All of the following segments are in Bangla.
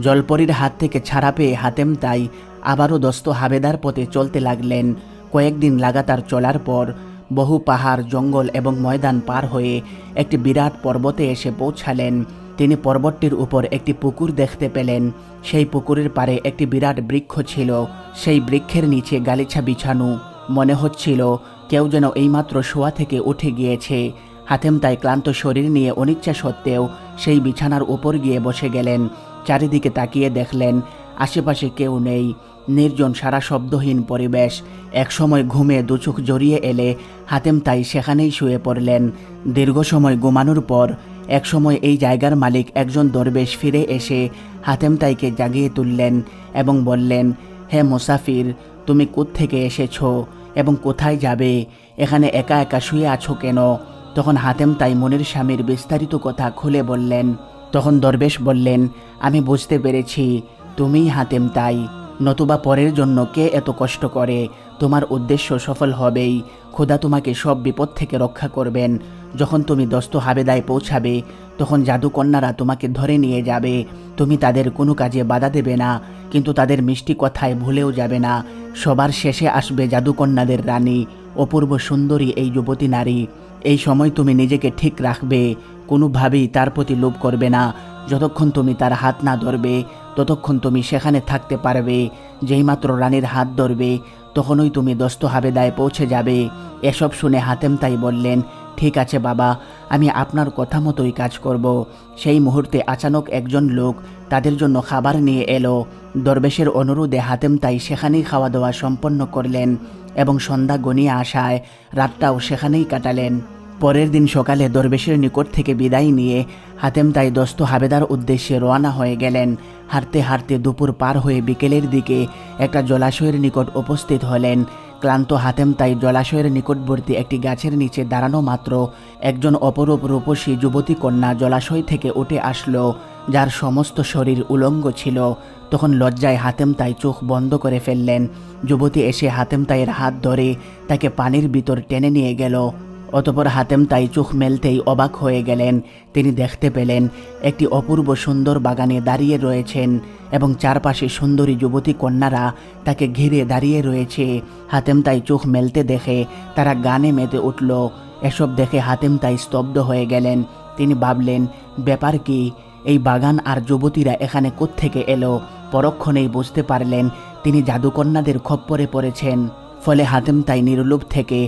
জলপরির হাত থেকে ছাড়া পেয়ে হাতেম তাই আবারও দস্ত হাবেদার পথে চলতে লাগলেন। কয়েকদিন লাগাতার চলার পর বহু পাহাড়, জঙ্গল এবং ময়দান পার হয়ে একটি বিরাট পর্বতে এসে পৌঁছালেন। তিনি পর্বতটির উপর একটি পুকুর দেখতে পেলেন। সেই পুকুরের পারে একটি বিরাট বৃক্ষ ছিল। সেই বৃক্ষের নিচে গালিছা বিছানো। মনে হচ্ছিল কেউ যেন এইমাত্র শোয়া থেকে উঠে গিয়েছে। হাতেম তাই ক্লান্ত শরীর নিয়ে অনিচ্ছা সত্ত্বেও সেই বিছানার উপর গিয়ে বসে গেলেন। চারিদিকে তাকিয়ে দেখলেন, আশেপাশে কেউ নেই। নির্জন সারা শব্দহীন পরিবেশ। একসময় ঘুমে দুচোখ জড়িয়ে এলে হাতেম তাই সেখানেই শুয়ে পড়লেন। দীর্ঘ সময় ঘুমানোর পর একসময় এই জায়গার মালিক একজন দরবেশ ফিরে এসে হাতেম তাইকে জাগিয়ে তুললেন এবং বললেন, হে মুসাফির, তুমি থেকে এসেছ এবং কোথায় যাবে? এখানে একা একা শুয়ে আছো কেন? তখন হাতেম তাই মনির স্বামীর বিস্তারিত কথা খুলে বললেন তখন দরবেশ বললেন, আমি বুঝতে পেরেছি, তুমিই হাতেম তাই। নতুবা পরের জন্য কে এত কষ্ট করে? তোমার উদ্দেশ্য সফল হবেই। খোদা তোমাকে সব বিপদ থেকে রক্ষা করবেন। যখন তুমি দস্ত হাবেদায় পৌঁছাবে, তখন জাদুকন্যারা তোমাকে ধরে নিয়ে যাবে। তুমি তাদের কোনো কাজে বাধা দেবে না, কিন্তু তাদের মিষ্টি কথায় ভুলেও যাবে না। সবার শেষে আসবে জাদুকন্যাদের রানী, অপূর্ব সুন্দরী এই যুবতী নারী। এই সময় তুমি নিজেকে ঠিক রাখবে। কোনোভাবেই তার প্রতি লোভ করবে না। যতক্ষণ তুমি তার হাত না ধরবে, ততক্ষণ তুমি সেখানে থাকতে পারবে। যেইমাত্র রানীর হাত ধরবে, তখনই তুমি দস্ত হাবেদায় পৌঁছে যাবে। এসব শুনে হাতেম তাই বললেন, ঠিক আছে বাবা, আমি আপনার কথা মতোই কাজ করব। সেই মুহূর্তে আচানক একজন লোক তাদের জন্য খাবার নিয়ে এলো। দরবেশের অনুরোধে হাতেম তাই সেখানেই খাওয়া দাওয়া সম্পন্ন করলেন এবং সন্ধ্যা গনিয়ে আসায় রাতটাও সেখানেই কাটালেন। পরের দিন সকালে দরবেশের নিকট থেকে বিদায় নিয়ে হাতেম তাই দস্ত হাবেদার উদ্দেশ্যে রওনা হয়ে গেলেন। হাঁটতে হাঁটতে দুপুর পার হয়ে বিকেলের দিকে একটা জলাশয়ের নিকট উপস্থিত হলেন। ক্লান্ত হাতেম তাই জলাশয়ের নিকটবর্তী একটি গাছের নিচে দাঁড়ানো মাত্র একজন অপরূপ রূপসী যুবতী কন্যা জলাশয় থেকে উঠে আসলো, যার সমস্ত শরীর উলঙ্গ ছিল। তখন লজ্জায় হাতেম তাই চোখ বন্ধ করে ফেললেন। যুবতী এসে হাতেম তাইয়ের হাত ধরে তাকে পানির ভিতর টেনে নিয়ে গেল। অতপর হাতেম তাই চোখ মেলতেই অবাক হয়ে গেলেন। তিনি দেখতে পেলেন একটি অপূর্ব সুন্দর বাগানে দাঁড়িয়ে রয়েছেন এবং চারপাশে সুন্দরী যুবতী কন্যারা তাকে ঘিরে দাঁড়িয়ে রয়েছে। হাতেম তাই চোখ মেলতে দেখে তারা গানে মেতে উঠল। এসব দেখে হাতেম তাই স্তব্ধ হয়ে গেলেন। তিনি ভাবলেন, ব্যাপার কি? এই বাগান আর যুবতীরা এখানে কোত্থেকে এলো? পরক্ষণেই বুঝতে পারলেন তিনি জাদুকন্যাদের খপ্পরে পড়েছেন। ফলে হাতেম তাই নির্লোভ থেকে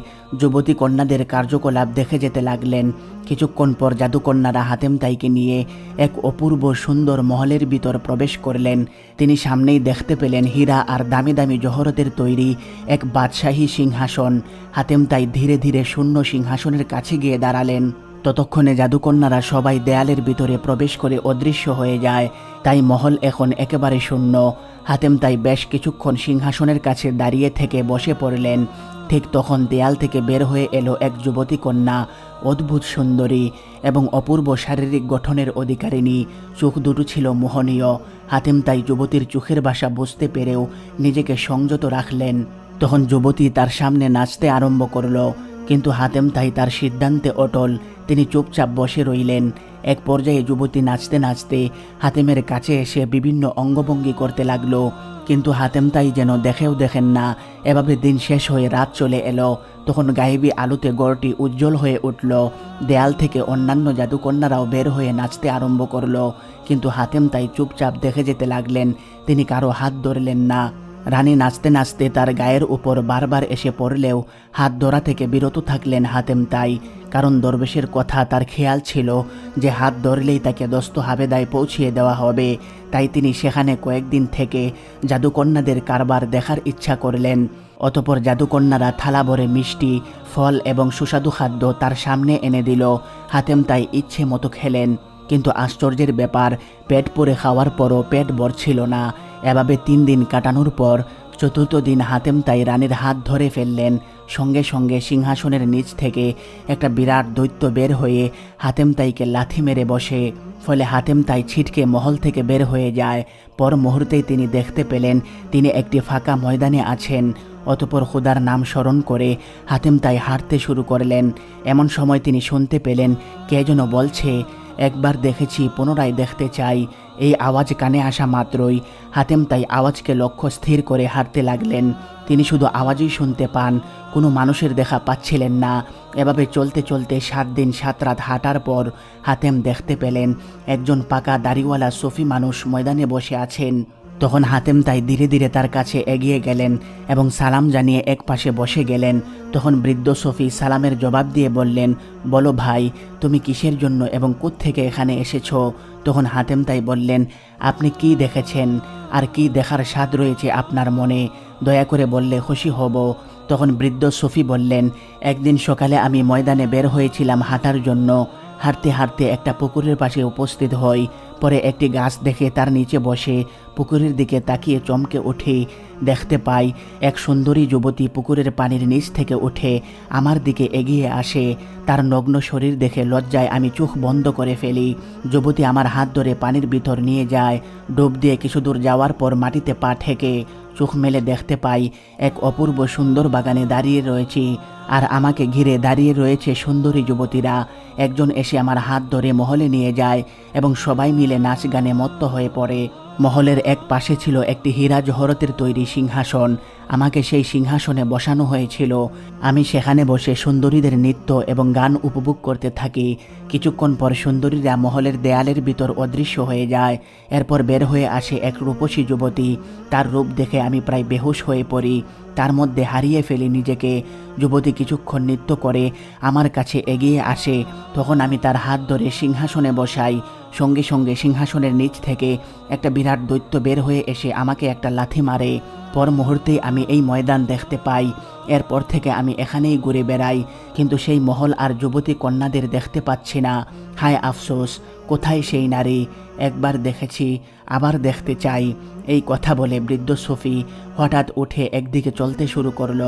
যুবতী কন্যাদের কার্যকলাপ দেখে যেতে লাগলেন। কিছুক্ষণ পর জাদুকন্যারা হাতেম তাইকে নিয়ে এক অপূর্ব সুন্দর মহলের ভিতর প্রবেশ করলেন। তিনি সামনেই দেখতে পেলেন হীরা আর দামি দামি জহরতের তৈরি এক বাদশাহী সিংহাসন। হাতেম তাই ধীরে ধীরে শূন্য সিংহাসনের কাছে গিয়ে দাঁড়ালেন। ততক্ষণে জাদুকন্যারা সবাই দেয়ালের ভিতরে প্রবেশ করে অদৃশ্য হয়ে যায়। তাই মহল এখন একেবারে শূন্য। হাতেম তাই বেশ কিছুক্ষণ সিংহাসনের কাছে দাঁড়িয়ে থেকে বসে পড়লেন। ঠিক তখন দেয়াল থেকে বের হয়ে এলো এক যুবতী কন্যা অদ্ভুত সুন্দরী এবং অপূর্ব শারীরিক গঠনের অধিকারিণী। চোখ দুটো ছিল মোহনীয়। হাতেম তাই যুবতীর চোখের ভাষা বুঝতে পেরেও নিজেকে সংযত রাখলেন। তখন যুবতী তার সামনে নাচতে আরম্ভ করল। কিন্তু হাতেম তাই তার সিদ্ধান্তে অটল। তিনি চুপচাপ বসে রইলেন। এক পর্যায়ে যুবতী নাচতে নাচতে হাতেমের কাছে এসে বিভিন্ন অঙ্গভঙ্গি করতে লাগল। কিন্তু হাতেম তাই যেন দেখেও দেখেন না। এভাবে দিন শেষ হয়ে রাত চলে এলো। তখন গায়েবী আলোতে গড়টি উজ্জ্বল হয়ে উঠল। দেয়াল থেকে অন্যান্য জাদুকন্যারাও বের হয়ে নাচতে আরম্ভ করল। কিন্তু হাতেম তাই চুপচাপ দেখে যেতে লাগলেন। তিনি কারও হাত ধরলেন না। রানী নাচতে নাচতে তার গায়ের উপর বারবার এসে পড়লেও হাত ধরা থেকে বিরত থাকলেন হাতেম তাই। কারণ দরবেশের কথা তার খেয়াল ছিল যে হাত ধরলেই তাকে দস্ত হাবেদায় পৌঁছিয়ে দেওয়া হবে। তাই তিনি সেখানে কয়েকদিন থেকে জাদুকন্যাদের কারবার দেখার ইচ্ছা করলেন। অতপর জাদুকন্যারা থালা ভরে মিষ্টি, ফল এবং সুস্বাদু খাদ্য তার সামনে এনে দিল। হাতেম তাই ইচ্ছে মতো খেলেন। কিন্তু আশ্চর্যের ব্যাপার, পেট পরে খাওয়ার পরও পেট ভরছিল না। এভাবে তিন দিন কাটানোর পর চতুর্থ দিন হাতেম তাই রানীর হাত ধরে ফেললেন। সঙ্গে সঙ্গে সিংহাসনের নিচ থেকে একটা বিরাট দৈত্য বের হয়ে হাতেম তাইকে লাথি মেরে বসে। ফলে হাতেম তাই ছিটকে মহল থেকে বের হয়ে যায়। পর মুহূর্তেই তিনি দেখতে পেলেন তিনি একটি ফাঁকা ময়দানে আছেন। অতপর খুদার নাম স্মরণ করে হাতেম তাই হাঁটতে শুরু করলেন। এমন সময় তিনি শুনতে পেলেন, কে যেন বলছে একবার দেখেছি, পুনরায় দেখতে চাই। এই আওয়াজ কানে আসা মাত্রই হাতেম তাই আওয়াজকে লক্ষ্য স্থির করে হাঁটতে লাগলেন। তিনি শুধু আওয়াজই শুনতে পান, কোনো মানুষের দেখা পাচ্ছিলেন না। এভাবে চলতে চলতে সাত দিন, সাত রাত হাঁটার পর হাতেম দেখতে পেলেন, একজন পাকা দাড়িওয়ালা সফি মানুষ ময়দানে বসে আছেন। তখন হাতেম তাই ধীরে ধীরে তার কাছে এগিয়ে গেলেন এবং সালাম জানিয়ে এক পাশে বসে গেলেন। তখন বৃদ্ধ সফি সালামের জবাব দিয়ে বললেন, বলো ভাই, তুমি কিসের জন্য এবং থেকে এখানে এসেছ? তখন হাতেম তাই বললেন, আপনি কি দেখেছেন? আর কি দেখার স্বাদ রয়েছে আপনার মনে? দয়া করে বললে, খুশি হব। তখন বৃদ্ধ সফি বললেন, একদিন সকালে আমি ময়দানে বের হয়েছিলাম হাঁটার জন্য। হাঁটতে হাঁটতে একটা পুকুরের পাশে উপস্থিত হই। পরে একটি গাছ দেখে তার নিচে বসে পুকুরের দিকে তাকিয়ে চমকে উঠে দেখতে পাই এক সুন্দরী যুবতী পুকুরের পানির নিচ থেকে উঠে আমার দিকে এগিয়ে আসে। তার নগ্ন শরীর দেখে লজ্জায় আমি চোখ বন্ধ করে ফেলি। যুবতী আমার হাত ধরে পানির ভিতর নিয়ে যায়। ডুব দিয়ে কিছু দূর যাওয়ার পর মাটিতে পা ঠেকে চোখ মেলে দেখতে পাই এক অপূর্ব সুন্দর বাগানে দাঁড়িয়ে রয়েছি আর আমাকে ঘিরে দাঁড়িয়ে রয়েছে সুন্দরী যুবতীরা। একজন এসে আমার হাত ধরে মহলে নিয়ে যায় এবং সবাই মিলে নাচ গানে মত্ত হয়ে পড়ে। মহলের এক পাশে ছিল একটি হীরা জহরতের তৈরি সিংহাসন। আমাকে সেই সিংহাসনে বসানো হয়েছিল। আমি সেখানে বসে সুন্দরীদের নৃত্য এবং গান উপভোগ করতে থাকি। কিছুক্ষণ পর সুন্দরীরা মহলের দেয়ালের ভিতর অদৃশ্য হয়ে যায়। এরপর বের হয়ে আসে এক রূপসী যুবতী। তার রূপ দেখে আমি প্রায় বেহুশ হয়ে পড়ি। তার মধ্যে হারিয়ে ফেলি নিজেকে। যুবতী কিছুক্ষণ নৃত্য করে আমার কাছে এগিয়ে আসে। তখন আমি তার হাত ধরে সিংহাসনে বসাই। সঙ্গে সঙ্গে সিংহাসনের নিচ থেকে একটা বিরাট দৈত্য বের হয়ে এসে আমাকে একটা লাথি মারে। পর মুহূর্তে আমি এই ময়দান দেখতে পাই। এরপর থেকে আমি এখানেই ঘুরে বেড়াই। কিন্তু সেই মহল আর যুবতী কন্যাদের দেখতে পাচ্ছি না। হায় আফসোস! কোথায় সেই নারী? একবার দেখেছি, আবার দেখতে চাই। এই কথা বলে বৃদ্ধ সফি হঠাৎ উঠে একদিকে চলতে শুরু করল।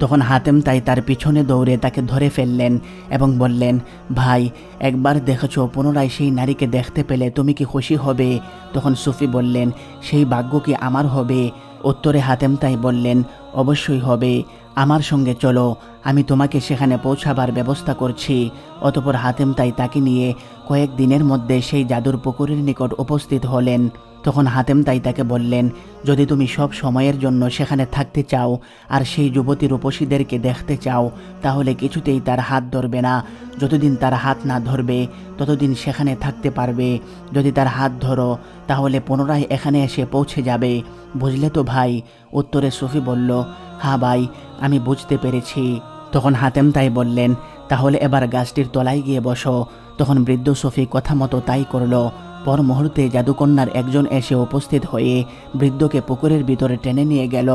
তখন হাতেম তাই তার পিছনে দৌড়ে তাকে ধরে ফেললেন এবং বললেন, ভাই, একবার দেখেছ, পুনরায় সেই নারীকে দেখতে পেলে তুমি কি খুশি হবে? তখন সুফি বললেন, সেই ভাগ্য কি আমার হবে? উত্তরে হাতেম তাই বললেন, অবশ্যই হবে। আমার সঙ্গে চলো, আমি তোমাকে সেখানে পৌঁছাবার ব্যবস্থা করছি। অতপর হাতেম তাই তাকে নিয়ে কয়েক দিনের মধ্যে সেই জাদুর পুকুরের নিকট উপস্থিত হলেন। তখন হাতেম তাই তাকে বললেন, যদি তুমি সব সময়ের জন্য সেখানে থাকতে চাও আর সেই যুবতী রূপসীদেরকে দেখতে চাও, তাহলে কিছুতেই তার হাত ধরবে না। যতদিন তার হাত না ধরবে, ততদিন সেখানে থাকতে পারবে। যদি তার হাত ধরো, তাহলে পুনরায় এখানে এসে পৌঁছে যাবে। বুঝলে তো ভাই? উত্তরে সুফি বলল হ্যাঁ ভাই আমি বুঝতে পেরেছি। তখন হাতেম তাই বললেন, তাহলে এবার গাছটির তলায় গিয়ে বসো। তখন বৃদ্ধ সফি কথা মতো তাই করল। পর মুহূর্তে জাদুকন্যার একজন এসে উপস্থিত হয়ে বৃদ্ধকে পুকুরের ভিতরে টেনে নিয়ে গেল।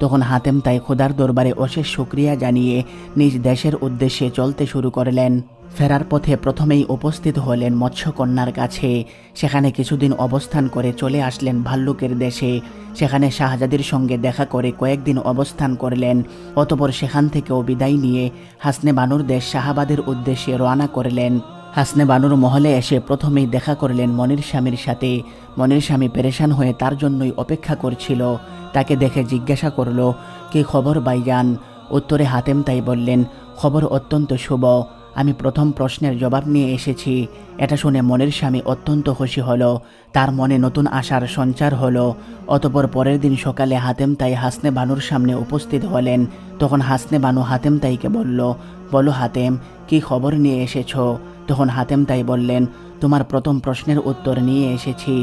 তখন হাতেম তাই খোদার দরবারে অশেষ সুক্রিয়া জানিয়ে নিজ দেশের উদ্দেশ্যে চলতে শুরু করলেন। ফেরার পথে প্রথমেই উপস্থিত হলেন মৎস্যকন্যার কাছে। সেখানে কিছুদিন অবস্থান করে চলে আসলেন ভাল্লুকের দেশে। সেখানে শাহজাদির সঙ্গে দেখা করে কয়েকদিন অবস্থান করলেন। অতপর সেখান থেকেও বিদায় নিয়ে হাসনে বানুর দেশ শাহাবাদের উদ্দেশ্যে রওনা করলেন। হাসনে বানুর মহলে এসে প্রথমেই দেখা করলেন মনির স্বামীর সাথে। মনির স্বামী পেরেশান হয়ে তার জন্যই অপেক্ষা করছিল। তাকে দেখে জিজ্ঞাসা করল, কি খবর বাইজান উত্তরে হাতেম তাই বললেন, খবর অত্যন্ত শুভ। আমি প্রথম প্রশ্নের জবাব নিয়ে এসেছি। এটা শুনে মনের স্বামী অত্যন্ত খুশি হলো। তার মনে নতুন আশার সঞ্চার হলো। অতপর পরের দিন সকালে হাতেম তাই হাসনে বানুর সামনে উপস্থিত হলেন। তখন হাসনে বানু হাতেম তাইকে বলল, বলো হাতেম, কি খবর নিয়ে এসেছ? তখন হাতেম তাই বললেন, তোমার প্রথম প্রশ্নের উত্তর নিয়ে এসেছি।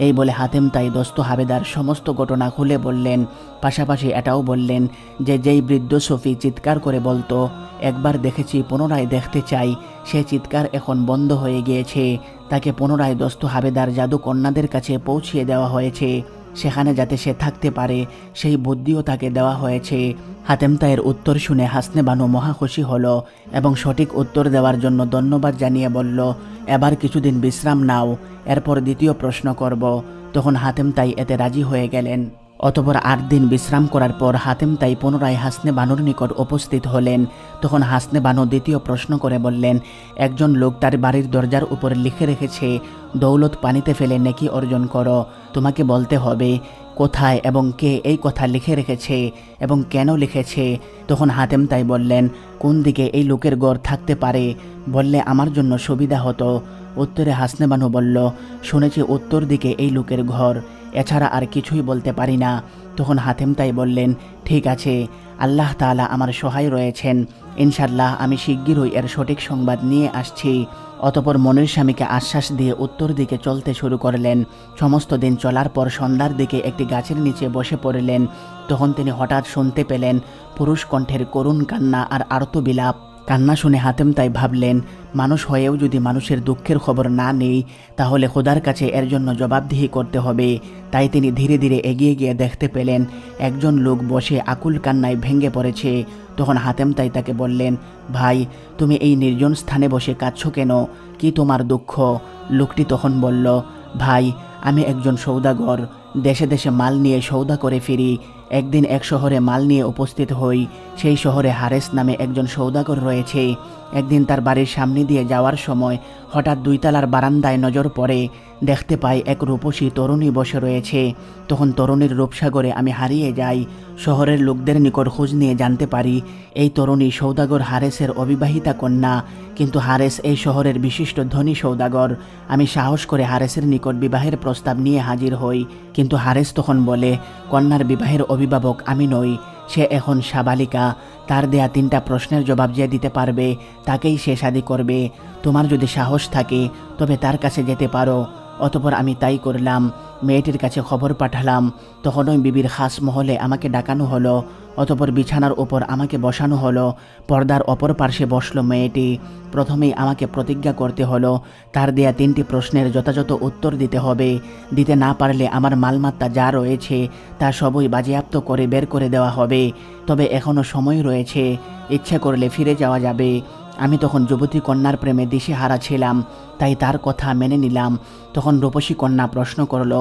এই বলে হাতেম তাই দোস্ত হাবেদার সমস্ত ঘটনা খুলে বললেন। পাশাপাশি এটাও বললেন যে, যেই বৃদ্ধ সফি চিৎকার করে বলতো, একবার দেখেছি, পুনরায় দেখতে চাই। সে চিৎকার এখন বন্ধ হয়ে গিয়েছে। তাকে পুনরায় দোস্ত হাবেদার জাদুকন্যাদের কাছে পৌঁছিয়ে দেওয়া হয়েছে। সেখানে যাতে সে থাকতে পারে, সেই বুদ্ধিও তাকে দেওয়া হয়েছে। হাতেম তাইয়ের উত্তর শুনে হাসনে বানু মহা খুশি হল এবং সঠিক উত্তর দেওয়ার জন্য ধন্যবাদ জানিয়ে বলল, এবার কিছুদিন বিশ্রাম নাও, এরপর দ্বিতীয় প্রশ্ন করব। তখন হাতেম তাই এতে রাজি হয়ে গেলেন। অতপর আট দিন বিশ্রাম করার পর হাতেম তাই পুনরায় হাসনে বানুর নিকট উপস্থিত হলেন। তখন হাসনে বানু দ্বিতীয় প্রশ্ন করে বললেন, একজন লোক তার বাড়ির দরজার উপর লিখে রেখেছে, দৌলত পানিতে ফেলে নেকি অর্জন করো, তোমাকে বলতে হবে, কোথায় এবং কে এই কথা লিখে রেখেছে এবং কেন লিখেছে? তখন হাতেম তাই বললেন, কোন দিকে এই লোকের গড় থাকতে পারে, বললে আমার জন্য সুবিধা হতো। উত্তরে হাসনে বানু বলল, শুনেছি উত্তর দিকে এই লোকের ঘর এছাড়া আর কিছুই বলতে পারি না। তখন হাতেম তাই বললেন, ঠিক আছে, আল্লাহ তাআলা আমার সহায় রয়েছেন। ইনশাল্লাহ আমি শিগগিরই এর সঠিক সংবাদ নিয়ে আসছি। অতপর মনির স্বামীকে আশ্বাস দিয়ে উত্তর দিকে চলতে শুরু করলেন। সমস্ত দিন চলার পর সন্ধ্যার দিকে একটি গাছের নিচে বসে পড়লেন। তখন তিনি হঠাৎ শুনতে পেলেন পুরুষ কণ্ঠের করুণ কান্না আর আর্ত বিলাপ কান্না শুনে হাতেম তাই ভাবলেন, মানুষ হয়েও যদি মানুষের দুঃখের খবর না নেই, তাহলে খোদার কাছে এর জন্য জবাবদিহি করতে হবে। তাই তিনি ধীরে ধীরে এগিয়ে গিয়ে দেখতে পেলেন, একজন লোক বসে আকুল কান্নায় ভেঙে পড়েছে। তখন হাতেম তাই তাকে বললেন, ভাই, তুমি এই নির্জন স্থানে বসে কাঁদছ কেন? কি তোমার দুঃখ? লোকটি তখন বলল, ভাই, আমি একজন সৌদাগর। দেশে দেশে মাল নিয়ে সৌদা করে ফিরি। একদিন এক শহরে মাল নিয়ে উপস্থিত হই, সেই শহরে হারেস নামে একজন সৌদাগর রয়েছে। একদিন তার বাড়ির সামনে দিয়ে যাওয়ার সময় হঠাৎ দুইতলার বারান্দায় নজর পড়ে। দেখতে পাই এক রূপসী তরুণী বসে রয়েছে। তখন তরুণীর রূপসাগরে আমি হারিয়ে যাই। শহরের লোকদের নিকট খোঁজ নিয়ে জানতে পারি, এই তরুণী সৌদাগর হারেসের অবিবাহিতা কন্যা। কিন্তু হারেস এই শহরের বিশিষ্ট ধনী সৌদাগর। আমি সাহস করে হারেসের নিকট বিবাহের প্রস্তাব নিয়ে হাজির হই। কিন্তু হারেস তখন বলে, কন্যার বিবাহের অভিভাবক আমি নই, সে এখন সাবালিকা। তার দেয়া তিনটা প্রশ্নের জবাব যে দিতে পারবে, তাকেই সে শাদি করবে। তোমার যদি সাহস থাকে, তবে তার কাছে যেতে পারো। অতপর আমি তাই করলাম, মেয়েটির কাছে খবর পাঠালাম। তখন ওই বিবির খাস মহলে আমাকে ডাকানো হলো, অতপর বিছানার ওপর আমাকে বসানো হলো, পর্দার অপর পার্শ্বে বসল মেয়েটি। প্রথমেই আমাকে প্রতিজ্ঞা করতে হলো, তার দেয়া তিনটি প্রশ্নের যথাযথ উত্তর দিতে হবে। দিতে না পারলে আমার মালমাত্তা যা রয়েছে, তা সবই বাজেয়াপ্ত করে বের করে দেওয়া হবে। তবে এখনও সময় রয়েছে, ইচ্ছে করলে ফিরে যাওয়া যাবে। আমি তখন যুবতী কন্যার প্রেমে দিশেহারা ছিলাম, তাই তার কথা মেনে নিলাম। তখন রূপসী কন্যা প্রশ্ন করল,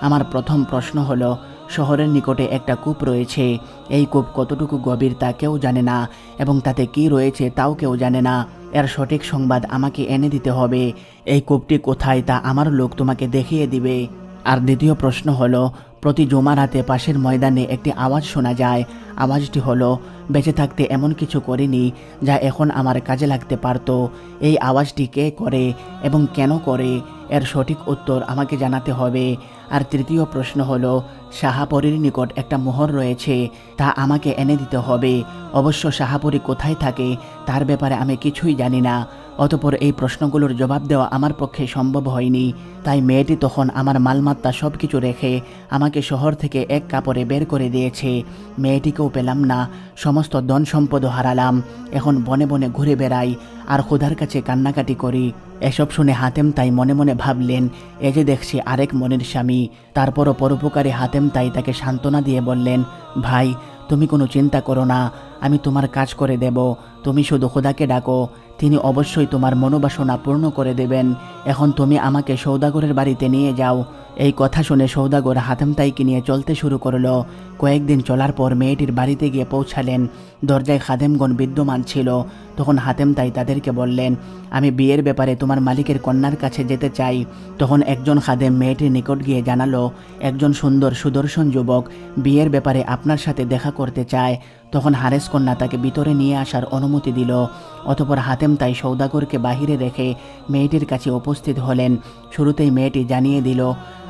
আমার প্রথম প্রশ্ন হলো, শহরের নিকটে একটা কূপ রয়েছে। এই কূপ কতটুকু গভীর তা কেউ জানে না, এবং তাতে কি রয়েছে তাও কেউ জানে না। এর সঠিক সংবাদ আমাকে এনে দিতে হবে। এই কূপটি কোথায় তা আমার লোক তোমাকে দেখিয়ে দিবে। আর দ্বিতীয় প্রশ্ন হলো প্রতি জমা রাতে পাশের ময়দানে একটি আওয়াজ শোনা যায়। আওয়াজটি হলো, বেঁচে থাকতে এমন কিছু করিনি যা এখন আমার কাজে লাগতে পারত। এই আওয়াজটি কে করে এবং কেন করে? এর সঠিক উত্তর আমাকে জানাতে হবে। আর তৃতীয় প্রশ্ন হলো, শাহাপরীর নিকট একটা মোহর রয়েছে, তা আমাকে এনে দিতে হবে। অবশ্য শাহাপরী কোথায় থাকে, তার ব্যাপারে আমি কিছুই জানি না। অতপর এই প্রশ্নগুলোর জবাব দেওয়া আমার পক্ষে সম্ভব হয়নি। তাই মেয়েটি তখন আমার মালমাত্তা সব কিছু রেখে আমাকে শহর থেকে এক কাপড়ে বের করে দিয়েছে। মেয়েটিকেও পেলাম না, সমস্ত ধন সম্পদও হারালাম। এখন বনে বনে ঘুরে বেড়াই, আর খোদার কাছে কান্নাকাটি করি। এসব শুনে হাতেম তাই মনে মনে ভাবলেন, এ যে দেখছি আরেক মনের স্বামী তারপরও পরোপকারী হাতেম তাই তাকে সান্ত্বনা দিয়ে বললেন ভাই তুমি কোনো চিন্তা করো না। আমি তোমার কাজ করে দেব। তুমি শুধু খোদাকে ডাকো। তিনি অবশ্যই তোমার মনোবাসনা পূর্ণ করে দেবেন। এখন তুমি আমাকে সৌদাগরের বাড়িতে নিয়ে যাও। এই কথা শুনে সৌদাগর হাতেম তাইকে নিয়ে চলতে শুরু করল। কয়েকদিন চলার পর মেয়েটির বাড়িতে গিয়ে পৌঁছালেন। দরজায় খাদেমগণ বিদ্যমান ছিল। তখন হাতেম তাই তাদেরকে বললেন, আমি বিয়ের ব্যাপারে তোমার মালিকের কন্যার কাছে যেতে চাই। তখন একজন খাদেম মেয়েটির নিকট গিয়ে জানালো, একজন সুন্দর সুদর্শন যুবক বিয়ের ব্যাপারে আপনার সাথে দেখা করতে চায়। তখন হারেস কন্যা তাকে ভিতরে নিয়ে আসার অনুমতি দিল, অতপর হাতেম তাই সৌদাগরকে বাহিরে রেখে মেয়েটির কাছে উপস্থিত হলেন। শুরুতেই মেয়েটি জানিয়ে দিল,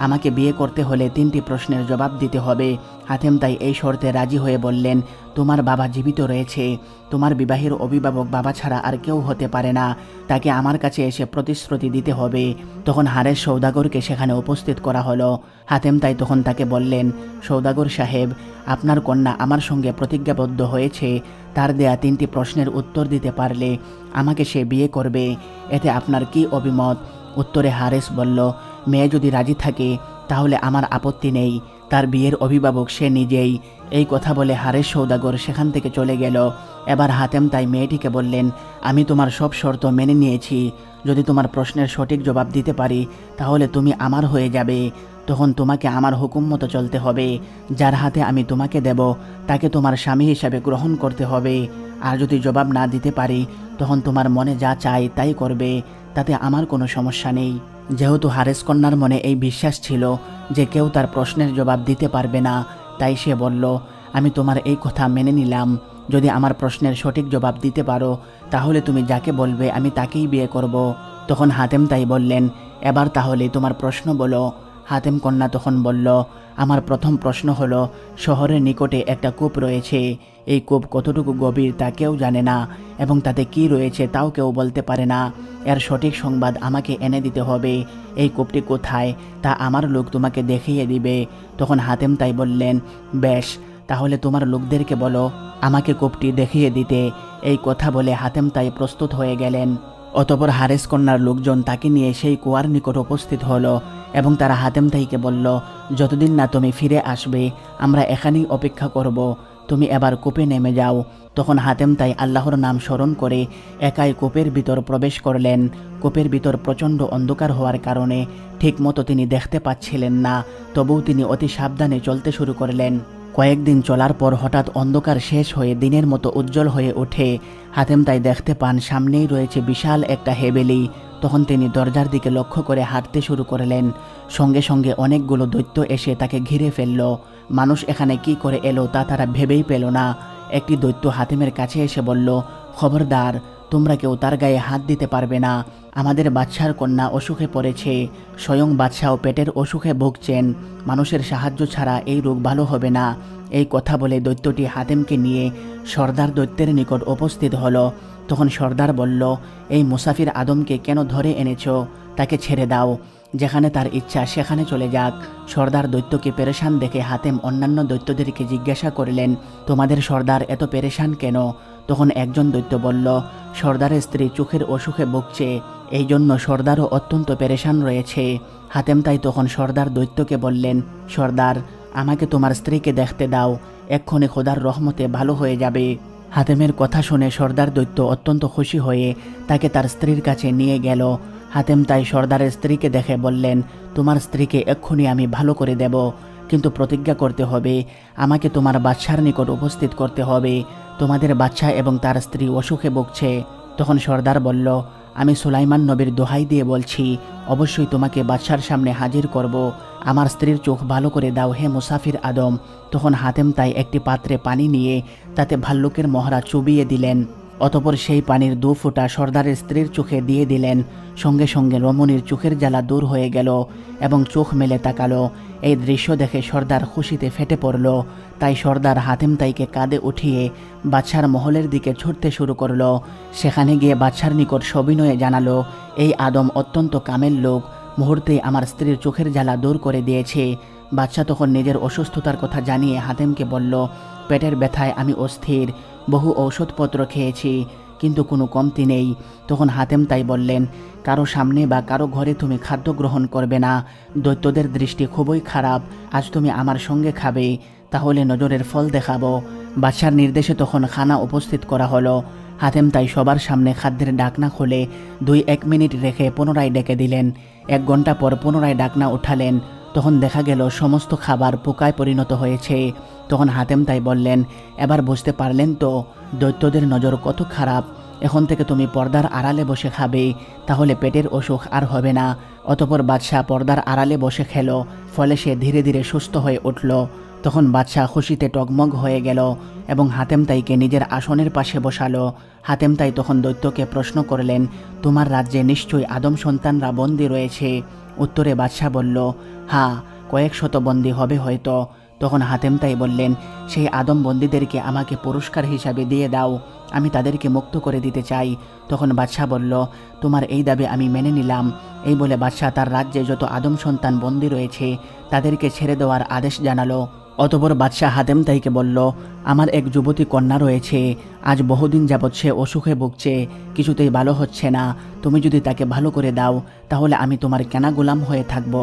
আমাকে বিয়ে করতে হলে তিনটি প্রশ্নের জবাব দিতে হবে। হাতেম তাই এই শর্তে রাজি হয়ে বললেন তোমার বাবা জীবিত রয়েছে। তোমার বিবাহের অভিভাবক বাবা ছাড়া আর কেউ হতে পারে না। তাকে আমার কাছে এসে প্রতিশ্রুতি দিতে হবে। তখন হারেস সৌদাগরকে সেখানে উপস্থিত করা হলো। হাতেম তাই তখন তাকে বললেন, সৌদাগর সাহেব, আপনার কন্যা আমার সঙ্গে প্রতিজ্ঞাবদ্ধ হয়েছে। তার দেয়া তিনটি প্রশ্নের উত্তর দিতে পারলে আমাকে সে বিয়ে করবে। এতে আপনার কি অভিমত? উত্তরে হারেস বলল, মেয়ে যদি রাজি থাকে, তাহলে আমার আপত্তি নেই। তার বিয়ের অভিভাবক সে নিজেই। এই কথা বলে হারেস সৌদাগর সেখান থেকে চলে গেল। এবার হাতেম তাই মেয়েটিকে বললেন, আমি তোমার সব শর্ত মেনে নিয়েছি। যদি তোমার প্রশ্নের সঠিক জবাব দিতে পারি, তাহলে তুমি আমার হয়ে যাবে। তখন তোমাকে আমার হুকুম মতো চলতে হবে। যার হাতে আমি তোমাকে দেব, তাকে তোমার স্বামী হিসাবে গ্রহণ করতে হবে। আর যদি জবাব না দিতে পারি, তখন তোমার মনে যা চাই তাই করবে। তাতে আমার কোনো সমস্যা নেই। যেহেতু হারেস কন্যার মনে এই বিশ্বাস ছিল যে কেউ তার প্রশ্নের জবাব দিতে পারবে না, তাই সে বলল, আমি তোমার এই কথা মেনে নিলাম। যদি আমার প্রশ্নের সঠিক জবাব দিতে পারো, তাহলে তুমি যাকে বলবে আমি তাকেই বিয়ে করব। তখন হাতেম তাই বললেন, এবার তাহলে তোমার প্রশ্ন বলো। হাতেম কন্যা তখন বলল আমার প্রথম প্রশ্ন হলো, শহরের নিকটে একটা কূপ রয়েছে। এই কূপ কতটুকু গভীর তা কেউ জানে না, এবং তাতে কি রয়েছে তাও কেউ বলতে পারে না। এর সঠিক সংবাদ আমাকে এনে দিতে হবে। এই কূপটি কোথায়? তা আমার লোক তোমাকে দেখিয়ে দিবে। তখন হাতেম তাই বললেন, বেশ, তাহলে তোমার লোকদেরকে বলো, আমাকে কূপটি দেখিয়ে দিতে। এই কথা বলে হাতেম তাই প্রস্তুত হয়ে গেলেন। অতপর হারেস কন্যার লোকজন তাকে নিয়ে সেই কুয়ার নিকট উপস্থিত হলো এবং তারা হাতেম তাইকে বলল, যতদিন না তুমি ফিরে আসবে, আমরা এখানেই অপেক্ষা করব। তুমি এবার কূপে নেমে যাও। তখন হাতেম তাই আল্লাহর নাম স্মরণ করে একাই কূপের ভিতর প্রবেশ করলেন। কূপের ভিতর প্রচণ্ড অন্ধকার হওয়ার কারণে ঠিকমতো তিনি দেখতে পাচ্ছিলেন না, তবুও তিনি অতি সাবধানে চলতে শুরু করলেন। কয়েকদিন চলার পর হঠাৎ অন্ধকার শেষ হয়ে দিনের মতো উজ্জ্বল হয়ে ওঠে। হাতেম তাই দেখতে পান, সামনেই রয়েছে বিশাল একটা হেবেলি। তখন তিনি দরজার দিকে লক্ষ্য করে হাঁটতে শুরু করলেন। সঙ্গে সঙ্গে অনেকগুলো দৈত্য এসে তাকে ঘিরে ফেলল। মানুষ এখানে কি করে এলো তা তারা ভেবেই পেল না। একটি দৈত্য হাতেমের কাছে এসে বলল, খবরদার তোমরা কেউ তার গায়ে হাত দিতে পারবে না। আমাদের বাদশার কন্যা অসুখে পড়েছে। স্বয়ং বাদশাও পেটের অসুখে ভুগছেন। মানুষের সাহায্য ছাড়া এই রোগ ভালো হবে না। এই কথা বলে দৈত্যটি হাতেমকে নিয়ে সর্দার দৈত্যের নিকট উপস্থিত হলো। তখন সর্দার বলল, এই মুসাফির আদমকে কেন ধরে এনেছো? তাকে ছেড়ে দাও। যেখানে তার ইচ্ছা সেখানে চলে যাক। সর্দার দৈত্যকে পেরেশান দেখে হাতেম অন্যান্য দৈত্যদেরকে জিজ্ঞাসা করলেন, তোমাদের সর্দার এত পেরেশান কেন? তখন একজন দৈত্য বলল, সর্দারের স্ত্রী চোখের অসুখে ভুগছে এই জন্য সর্দারও অত্যন্ত পেরেশান রয়েছে। হাতেম তাই তখন সর্দার দৈত্যকে বললেন, সর্দার, আমাকে তোমার স্ত্রীকে দেখতে দাও এক্ষণে খোদার রহমতে ভালো হয়ে যাবে। হাতেমের কথা শুনে সর্দার দৈত্য অত্যন্ত খুশি হয়ে তাকে তার স্ত্রীর কাছে নিয়ে গেল। হাতেম তাই সর্দারের স্ত্রীকে দেখে বললেন, তোমার স্ত্রীকে এক্ষুনি আমি ভালো করে দেব। কিন্তু প্রতিজ্ঞা করতে হবে। আমাকে তোমার বাচ্চার নিকট উপস্থিত করতে হবে। তোমাদের বাচ্চা এবং তার স্ত্রী অসুখে ভুগছে। তখন সর্দার বলল, আমি সুলাইমান নবীর দোহাই দিয়ে বলছি, অবশ্যই তোমাকে বাদশার সামনে হাজির করব। আমার স্ত্রীর চোখ ভালো করে দাও হে মুসাফির আদম। তখন হাতেম তাই একটি পাত্রে পানি নিয়ে তাতে ভাল্লুকের মহড়া চুবিয়ে দিলেন। অতপর সেই পানির দু ফোঁটা সর্দারের স্ত্রীর চোখে দিয়ে দিলেন। সঙ্গে সঙ্গে রমণীর চোখের জ্বালা দূর হয়ে গেল এবং চোখ মেলে তাকালো। এই দৃশ্য দেখে সর্দার খুশিতে ফেটে পড়ল। তাই সর্দার হাতেম তাইকে কাঁধে উঠিয়ে বাদশার মহলের দিকে ছুটতে শুরু করল। সেখানে গিয়ে বাদশার নিকট সবিনয়ে জানালো, এই আদম অত্যন্ত কামের লোক মুহূর্তেই আমার স্ত্রীর চোখের জ্বালা দূর করে দিয়েছে। বাচ্চা তখন নিজের অসুস্থতার কথা জানিয়ে হাতেমকে বলল, পেটের ব্যথায় আমি অস্থির, বহু ঔষধপত্র খেয়েছি। কিন্তু কোনো কমতি নেই। তখন হাতেম তাই বললেন, কারও সামনে বা কারও ঘরে তুমি খাদ্য গ্রহণ করবে না। দৈত্যদের দৃষ্টি খুবই খারাপ। আজ তুমি আমার সঙ্গে খাবে। তাহলে নজরের ফল দেখাবো। বাদশার নির্দেশে তখন খানা উপস্থিত করা হলো। হাতেম তাই সবার সামনে খাদ্যের ডাকনা খুলে দুই এক মিনিট রেখে পুনরায় ডেকে দিলেন। এক ঘণ্টা পর পুনরায় ডাকনা উঠালেন। তখন দেখা গেল সমস্ত খাবার পোকায় পরিণত হয়েছে। তখন হাতেম তাই বললেন, এবার বুঝতে পারলেন তো, দৈত্যদের নজর কত খারাপ। এখন থেকে তুমি পর্দার আড়ালে বসে খাবে, তাহলে পেটের অসুখ আর হবে না। অতপর বাদশাহ পর্দার আড়ালে বসে খেলো, ফলে সে ধীরে ধীরে সুস্থ হয়ে উঠল। তখন বাদশাহ খুশিতে টগমগ হয়ে গেল এবং হাতেম তাইকে নিজের আসনের পাশে বসালো। হাতেম তাই তখন দৈত্যকে প্রশ্ন করলেন, তোমার রাজ্যে নিশ্চয়ই আদম সন্তানরা বন্দী রয়েছে? উত্তরে বাদশাহ বলল হ্যাঁ কয়েক শত বন্দী হবে হয়তো। তখন হাতেম তাই বললেন, সেই আদম বন্দীদেরকে আমাকে পুরস্কার হিসাবে দিয়ে দাও, আমি তাদেরকে মুক্ত করে দিতে চাই। তখন বাদশাহ বলল, তোমার এই দাবি আমি মেনে নিলাম। এই বলে বাদশাহ তার রাজ্যে যত আদম সন্তান বন্দী রয়েছে, তাদেরকে ছেড়ে দেওয়ার আদেশ জানালো। অতপর বাদশাহ হাতেম তাইকে বলল, আমার এক যুবতী কন্যা রয়েছে, আজ বহুদিন যাবৎ সে অসুখে ভুগছে, কিছুতেই ভালো হচ্ছে না। তুমি যদি তাকে ভালো করে দাও, তাহলে আমি তোমার কেনা গোলাম হয়ে থাকব।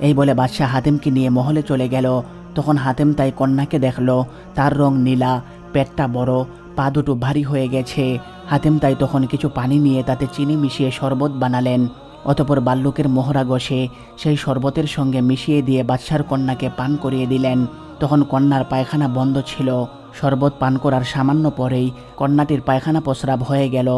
এই বলে বাদশাহ হাতেমকে নিয়ে মহলে চলে গেল। তখন হাতেম তাই কন্যাকে দেখল, তার রং নীলা, পেটটা বড়, পা দুটো ভারী হয়ে গেছে। হাতেম তাই তখন কিছু পানি নিয়ে তাতে চিনি মিশিয়ে শরবত বানালেন। অতপর বাল্যকের মোহরা গসে সেই শরবতের সঙ্গে মিশিয়ে দিয়ে বাদশার কন্যাকে পান করিয়ে দিলেন। তখন কন্যার পায়খানা বন্ধ ছিল। শরবত পান করার সামান্য পরেই কন্যাটির পায়খানা প্রস্রাব হয়ে গেল,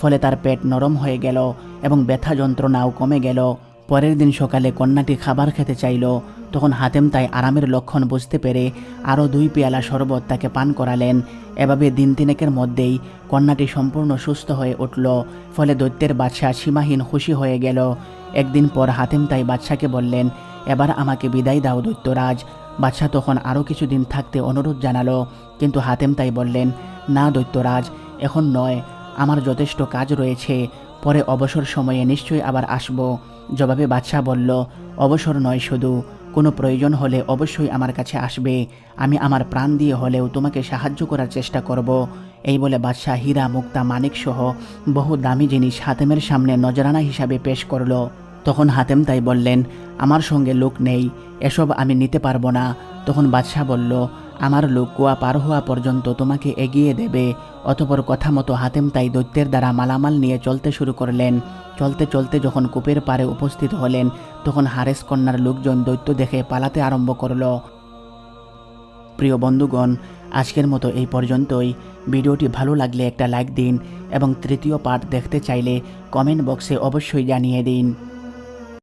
ফলে তার পেট নরম হয়ে গেল এবং ব্যথা যন্ত্রণাও কমে গেল। পরের দিন সকালে কন্যাটি খাবার খেতে চাইল। তখন হাতেম তাই আরামের লক্ষণ বুঝতে পেরে আরও দুই পেয়ালা শরবত তাকে পান করালেন। এভাবে দিন তিনেকের মধ্যেই কন্যাটি সম্পূর্ণ সুস্থ হয়ে উঠল। ফলে দৈত্যের বাদশাহ সীমাহীন খুশি হয়ে গেল। একদিন পর হাতেম তাই বাদশাকে বললেন, এবার আমাকে বিদায় দাও দৈত্যরাজ। বাদশাহ তখন আরও কিছুদিন থাকতে অনুরোধ জানালো। কিন্তু হাতেম তাই বললেন, না দৈত্যরাজ, এখন নয়। আমার যথেষ্ট কাজ রয়েছে। পরে অবসর সময়ে নিশ্চয়ই আবার আসব। জবাবে বাদশাহ বলল, অবসর নয় শুধু, কোনো প্রয়োজন হলে অবশ্যই আমার কাছে আসবে। আমি আমার প্রাণ দিয়ে হলেও তোমাকে সাহায্য করার চেষ্টা করব। এই বলে বাদশাহ হীরা, মুক্তা, মানিক সহ বহু দামি জিনিস হাতেমের সামনে নজরানা হিসাবে পেশ করল। তখন হাতেম তাই বললেন, আমার সঙ্গে লোক নেই, এসব আমি নিতে পারব না। তখন বাদশাহ বলল আমার লোক কুয়া পার হওয়া পর্যন্ত তোমাকে এগিয়ে দেবে। অতপর কথা মতো হাতেম তাই দৈত্যের দ্বারা মালামাল নিয়ে চলতে শুরু করলেন। চলতে চলতে যখন কূপের পারে উপস্থিত হলেন, তখন হারেস কন্যার লোকজন দৈত্য দেখে পালাতে আরম্ভ করল। প্রিয় বন্ধুগণ, আজকের মতো এই পর্যন্তই। ভিডিওটি ভালো লাগলে একটা লাইক দিন এবং তৃতীয় পার্ট দেখতে চাইলে কমেন্ট বক্সে অবশ্যই জানিয়ে দিন।